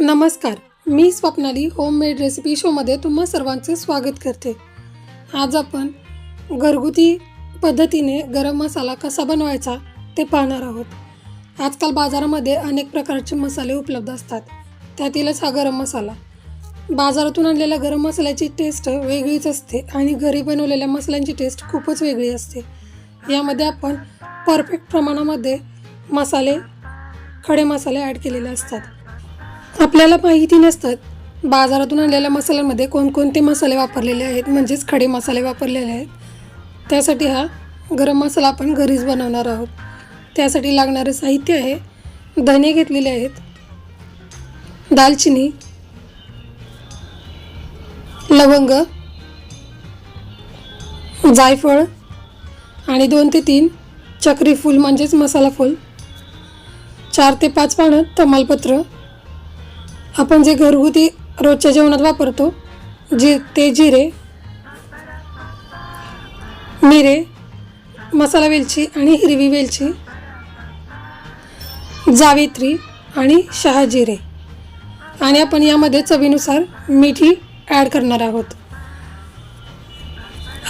नमस्कार मी Swapnali homemade recipe शोमध्ये तुम्हा सर्वांचे स्वागत करते. आज आपण घरगुती पद्धतीने गरम मसाला कसा बनवायचा ते पाहणार आहोत. आजकाल बाजारामध्ये अनेक प्रकारचे मसाले उपलब्ध असतात. त्यातीलच हा गरम मसाला. बाजारातून आणलेल्या गरम मसाल्याची टेस्ट वेगळीच असते आणि घरी बनवलेल्या मसाल्यांची टेस्ट खूपच वेगळी असते. यामध्ये आपण परफेक्ट प्रमाणामध्ये मसाले खडे मसाले ॲड केलेले असतात. आपल्याला माहिती नसतात. बाजारातून आणलेल्या मसाल्यांमध्ये कोणकोणते मसाले वापरलेले आहेत म्हणजेच खडे मसाले वापरलेले आहेत. त्यासाठी हा गरम मसाला आपण घरीच बनवणार आहोत. त्यासाठी लागणारे साहित्य आहे धने घेतलेले आहेत दालचिनी लवंग जायफळ आणि दोन ते तीन चक्री फूल म्हणजेच मसाला फूल चार ते पाच पानं तमालपत्र आपण जे घरगुती रोजच्या जेवणात वापरतो जी ते जिरे मिरे मसाला वेलची आणि हिरवी वेलची जावित्री आणि शहाजिरे आणि आपण यामध्ये चवीनुसार मिठी ॲड करणार आहोत.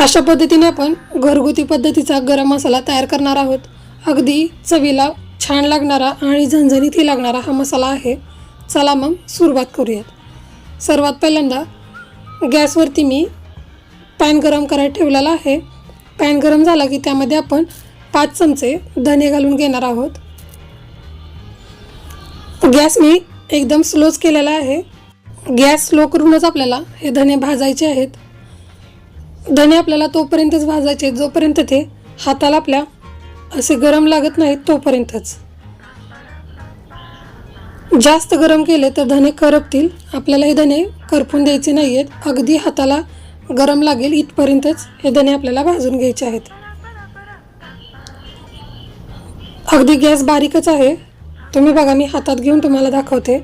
अशा पद्धतीने आपण घरगुती पद्धतीचा गरम मसाला तयार करणार आहोत. अगदी चवीला छान लागणारा आणि झणझणीतही लागणारा हा मसाला आहे. चला मग सुरुवात करूयात. सर्वात पहिल्यांदा गॅसवरती मी पॅन गरम करायला ठेवलेला आहे. पॅन गरम झाला की त्यामध्ये आपण पाच चमचे धने घालून घेणार आहोत. गॅस मी एकदम स्लोच केलेला आहे. गॅस स्लो करूनच आपल्याला हे धने भाजायचे आहेत. धने आपल्याला तोपर्यंतच भाजायचे आहेत जोपर्यंत ते हाताला आपल्या असे गरम लागत नाहीत तोपर्यंतच. जास्त गरम केले तर धने करपतील. आपल्याला हे धने करपून द्यायचे नाही आहेत अगदी हाताला गरम लागेल इथपर्यंतच हे धने आपल्याला भाजून घ्यायचे आहेत. अगदी गॅस बारीकच आहे. तुम्ही बघा मी हातात घेऊन तुम्हाला दाखवते.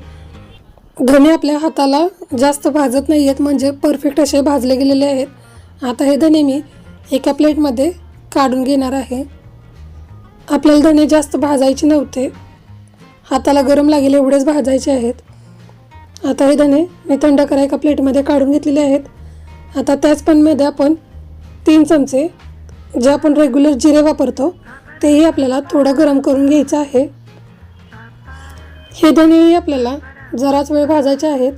धने आपल्या हाताला जास्त भाजत नाही आहेत म्हणजे परफेक्ट असे भाजले गेलेले आहेत. आता हे धने मी एका प्लेटमध्ये काढून घेणार आहे. आपल्याला धने जास्त भाजायचे नव्हते. हाताला गरम लागेल एवढेच भाजायचे आहेत. आता हे धणे मी थंड करा एका प्लेटमध्ये काढून घेतलेले आहेत. आता त्याच पणमध्ये आपण तीन चमचे जे आपण रेग्युलर जिरे वापरतो तेही आपल्याला थोडं गरम करून घ्यायचं आहे. हे धणेही आपल्याला जराच वेळ भाजायचे आहेत.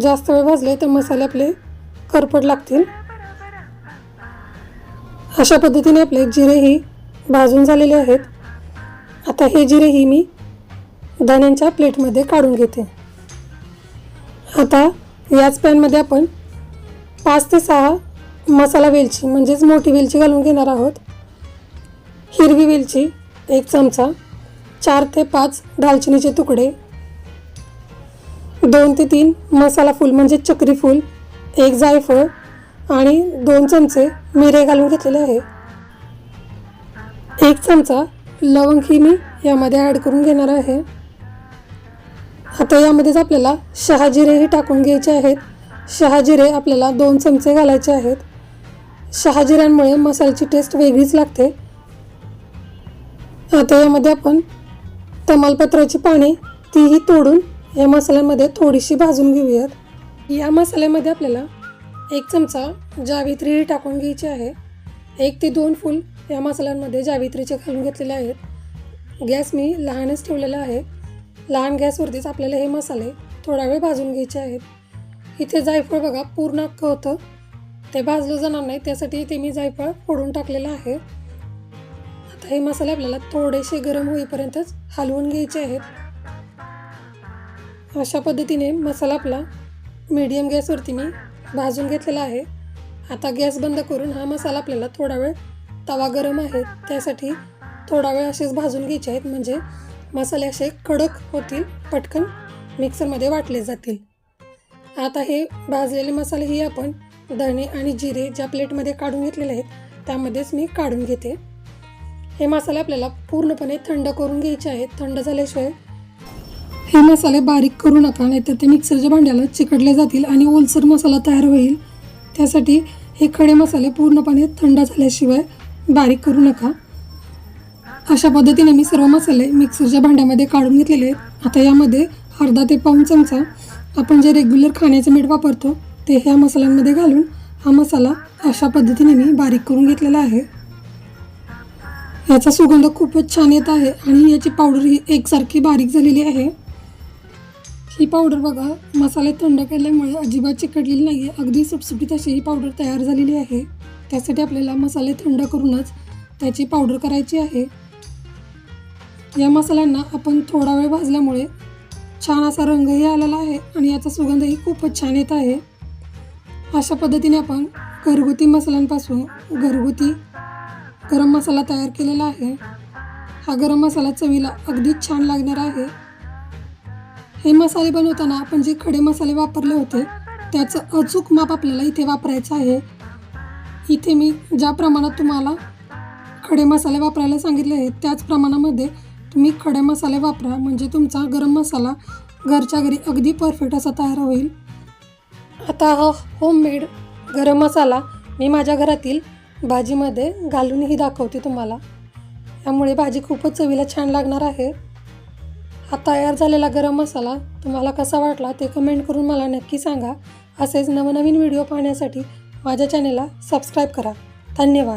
जास्त वेळ भाजले तर मसाले आपले करपट लागतील. अशा पद्धतीने आपले जिरेही भाजून झालेले आहेत. आता हे जिरेही मी दाण्यांच्या प्लेटमध्ये काढून घेते. आता याच पॅनमध्ये आपण पाच ते सहा मसाला वेलची म्हणजेच मोठी वेलची घालून घेणार आहोत. हिरवी वेलची एक चमचा चार ते पाच दालचिनीचे तुकडे दोन ते तीन मसाला फूल म्हणजे चक्री फूल एक जायफळ आणि दोन चमचे मिरे घालून घेतलेले आहे. एक चमचा लवंग ही मी यामध्ये ॲड करून घेणार आहे. आता यामध्येच आपल्याला शहाजिरेही टाकून घ्यायचे आहेत. शहाजिरे आपल्याला दोन चमचे घालायचे आहेत. शहाजिऱ्यांमुळे मसाल्याची टेस्ट वेगळीच लागते. आता यामध्ये आपण तमालपत्राची पाने तीही तोडून या मसाल्यामध्ये थोडीशी भाजून घेऊयात. या मसाल्यामध्ये आपल्याला एक चमचा जावित्रीही टाकून घ्यायची आहे. एक ते दोन फूल या मसाल्यांमध्ये जावित्रीचे घालून घेतलेले आहेत. गॅस मी लहानच ठेवलेला आहे. लहान गॅसवरतीच आपल्याला हे मसाले थोडा वेळ भाजून घ्यायचे आहेत. इथे जायफळ बघा पूर्ण अख्खं होतं. ते भाजलं जाणार नाही त्यासाठी ते मी जायफळ फोडून टाकलेलं आहे. आता हे मसाले आपल्याला थोडेसे गरम होईपर्यंतच हलवून घ्यायचे आहेत. अशा पद्धतीने मसाला आपला मीडियम गॅसवरती मी भाजून घेतलेला आहे. आता गॅस बंद करून हा मसाला आपल्याला थोडा वेळ तवा गरम आहे त्यासाठी थोडा वेळ असेच भाजून घ्यायचे आहेत. म्हणजे मसाले असे कडक होतील पटकन मिक्सरमध्ये वाटले जातील. आता हे भाजलेले मसालेही आपण धणे आणि जिरे ज्या प्लेटमध्ये काढून घेतलेले आहेत त्यामध्येच मी काढून घेते. हे मसाले आपल्याला पूर्णपणे थंड करून घ्यायचे आहेत. थंड झाल्याशिवाय हे मसाले बारीक करू नका नाहीतर ते मिक्सरच्या भांड्याला चिकटले जातील आणि ओलसर मसाला तयार होईल. त्यासाठी हे खडे मसाले पूर्णपणे थंड झाल्याशिवाय बारीक करू नका. अशा पद्धतीने मी सर्व मसाले मिक्सरच्या भांड्यामध्ये काढून घेतलेले आहेत. आता यामध्ये अर्धा ते पाऊण चमचा आपण जे रेग्युलर खाण्याचं मीठ वापरतो ते ह्या मसाल्यांमध्ये घालून हा मसाला अशा पद्धतीने मी बारीक करून घेतलेला आहे. याचा सुगंध खूपच छान येत आहे आणि याची पावडर ही एकसारखी बारीक झालेली आहे. ही पावडर बघा मसाले थंड केल्यामुळे अजिबात चिकटलेली नाही आहे अगदी सुटसुटीत अशी ही पावडर तयार झालेली आहे. त्यासाठी आपल्याला मसाले थंड करूनच त्याची पावडर करायची आहे. या मसाल्यांना आपण थोडा वेळ भाजल्यामुळे छान असा रंगही आलेला आहे आणि याचा सुगंधही खूपच छान येत आहे. अशा पद्धतीने आपण घरगुती मसाल्यांपासून घरगुती गरम मसाला तयार केलेला आहे. हा गरम मसाला चवीला अगदीच छान लागणार आहे. हे मसाले बनवताना आपण जे खडे मसाले वापरले होते त्याचं अचूक माप आपल्याला इथे वापरायचं आहे. इथे मी ज्या प्रमाणात तुम्हाला खडे मसाले वापरायला सांगितले आहेत त्याच प्रमाणामध्ये तुम्ही खडे मसाले वापरा म्हणजे तुमचा गरम मसाला घरच्या घरी अगदी परफेक्ट असा तयार होईल. आता हा होममेड गरम मसाला मी माझ्या घरातील भाजीमध्ये घालूनही दाखवते तुम्हाला. त्यामुळे भाजी खूपच चवीला छान लागणार आहे. हा तयार झालेला गरम मसाला तुम्हाला कसा वाटला ते कमेंट करून मला नक्की सांगा. असेच नवनवीन व्हिडिओ पाहण्यासाठी माझ्या चॅनेलला सबस्क्राईब करा. धन्यवाद.